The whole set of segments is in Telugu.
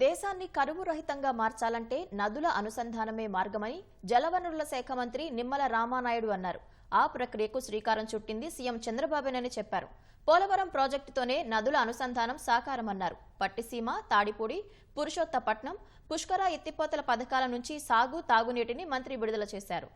దేశాన్ని కరువు రహితంగా మార్చాలంటే నదుల అనుసంధానమే మార్గమని జలవనరుల శాఖ మంత్రి నిమ్మల రామానాయుడు అన్నారు. ఆ ప్రక్రియకు శ్రీకారం చుట్టింది సీఎం చంద్రబాబునని చెప్పారు. పోలవరం ప్రాజెక్టుతోనే నదుల అనుసంధానం సాకారమన్నారు. పట్టిసీమ తాడిపూడి పురుషోత్తపట్నం పుష్కర ఎత్తిపోతల పథకాల నుంచి సాగు తాగునీటిని మంత్రి విడుదల చేశారు.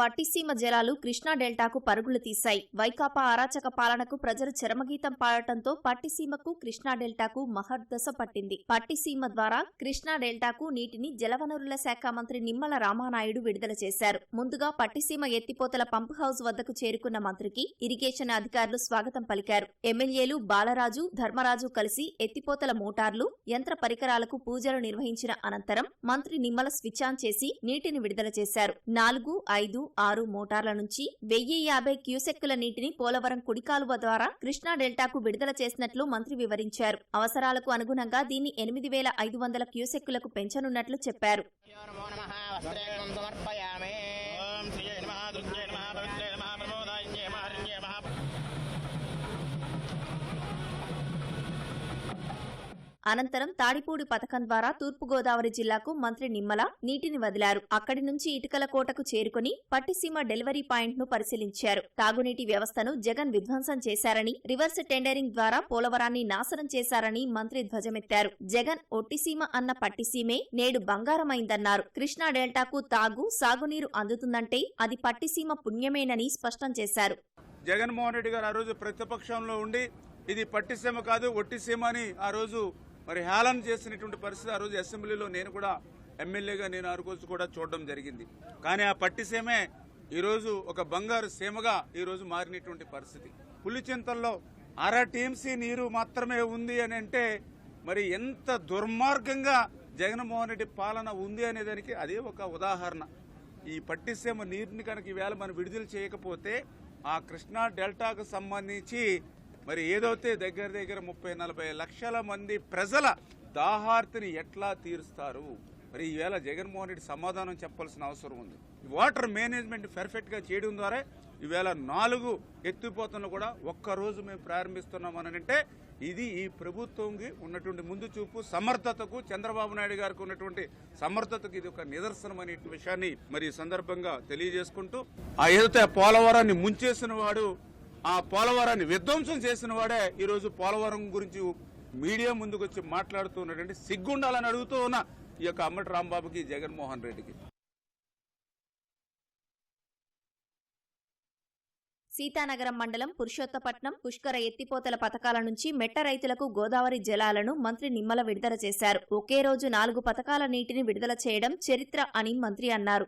పట్టిసీమ జలాలు కృష్ణా డెల్టాకు పరుగులు తీశాయి. వైకాపా అరాచక పాలనకు ప్రజలు చరమగీతం పాడటంతో పట్టిసీమకు కృష్ణా డెల్టాకు మహర్దశ పట్టింది. పట్టిసీమ ద్వారా కృష్ణా డెల్టాకు నీటిని జలవనరుల శాఖ మంత్రి నిమ్మల రామానాయుడు విడుదల చేశారు. ముందుగా పట్టిసీమ ఎత్తిపోతల పంప్ హౌస్ వద్దకు చేరుకున్న మంత్రికి ఇరిగేషన్ అధికారులు స్వాగతం పలికారు. ఎమ్మెల్యేలు బాలరాజు ధర్మరాజు కలిసి ఎత్తిపోతల మోటార్లు యంత్ర పరికరాలకు పూజలు నిర్వహించిన అనంతరం మంత్రి నిమ్మల స్విచ్ ఆన్ చేసి నీటిని విడుదల చేశారు. నాలుగు ఐదు ఆరు మోటార్ల నుంచి వెయ్యి యాభై క్యూసెక్కుల నీటిని పోలవరం కుడికాలువ ద్వారా కృష్ణా డెల్టాకు విడుదల చేసినట్లు మంత్రి వివరించారు. అవసరాలకు అనుగుణంగా దీన్ని ఎనిమిది వేల ఐదు వందల క్యూసెక్కులకు పెంచనున్నట్లు చెప్పారు. అనంతరం తాడిపూడి పథకం ద్వారా తూర్పుగోదావరి జిల్లాకు మంత్రి నిమ్మల నీటిని వదిలారు. అక్కడి నుంచి ఇటుకల కోటకు చేరుకుని పట్టిసీమ డెలివరీ పాయింట్ను పరిశీలించారు. తాగునీటి వ్యవస్థను జగన్ విధ్వంసం చేశారని రివర్స్ టెండరింగ్ ద్వారా పోలవరాన్ని నాశనం చేశారని మంత్రి ధ్వజమెత్తారు. జగన్ ఒట్టిసీమ అన్న పట్టిసీమే నేడు బంగారమైందన్నారు. కృష్ణా డెల్టాకు తాగు సాగునీరు అందుతుందంటే అది పట్టిసీమ పుణ్యమేనని స్పష్టం చేశారు. జగన్మోహన్ రెడ్డి గారు ఆ రోజు ప్రతిపక్షంలో ఉండి ఇది పట్టిసీమ కాదు ఒట్టిసీమ అని ఆ రోజు మరి హేళన చేసినటువంటి పరిస్థితి ఆ రోజు అసెంబ్లీలో నేను కూడా ఎమ్మెల్యేగా నేను ఆ రోజు కూడా చూడడం జరిగింది. కానీ ఆ పట్టిసీమే ఈరోజు ఒక బంగారు సీమగా ఈరోజు మారినటువంటి పరిస్థితి. పులిచింతల్లో అర టీఎంసీ నీరు మాత్రమే ఉంది అని అంటే మరి ఎంత దుర్మార్గంగా జగన్మోహన్ రెడ్డి పాలన ఉంది అనేదానికి అదే ఒక ఉదాహరణ. ఈ పట్టిసీమ నీటిని కనుక ఈవేళ మనం విడుదల చేయకపోతే ఆ కృష్ణా డెల్టాకు సంబంధించి మరి ఏదైతే దగ్గర దగ్గర ముప్పై నలభై లక్షల మంది ప్రజల దాహార్తిని ఎట్లా తీరుస్తారు? మరి ఈవేళ జగన్మోహన్ రెడ్డి సమాధానం చెప్పాల్సిన అవసరం ఉంది. వాటర్ మేనేజ్మెంట్ పెర్ఫెక్ట్గా చేయడం ద్వారా ఈవేళ నాలుగు ఎత్తిపోతలు కూడా ఒక్క రోజు మేము ప్రారంభిస్తున్నాం అనంటే ఇది ఈ ప్రభుత్వంకి ఉన్నటువంటి ముందు చూపు సమర్థతకు చంద్రబాబు నాయుడు గారికి ఉన్నటువంటి సమర్థతకు ఇది ఒక నిదర్శనం అనే విషయాన్ని మరి సందర్భంగా తెలియజేసుకుంటూ ఆ ఏదైతే పోలవరాన్ని ముంచేసిన వాడు ఆ పోలవరాన్ని విధ్వంసం చేసిన వాడే ఈరోజు పోలవరం గురించి మీడియా ముందుకు వచ్చి మాట్లాడుతూ ఉన్నటువంటి సిగ్గుండాలని అడుగుతూ ఉన్న ఈ యొక్క అమ్మటి రాంబాబుకి జగన్మోహన్ రెడ్డికి. సీతానగరం మండలం పురుషోత్తపట్నం పుష్కర ఎత్తిపోతల పథకాల నుంచి మెట్ట రైతులకు గోదావరి జలాలను మంత్రి నిమ్మల విడుదల చేశారు. ఒకే రోజు నాలుగు పథకాల నీటిని విడుదల చేయడం చరిత్ర అని మంత్రి అన్నారు.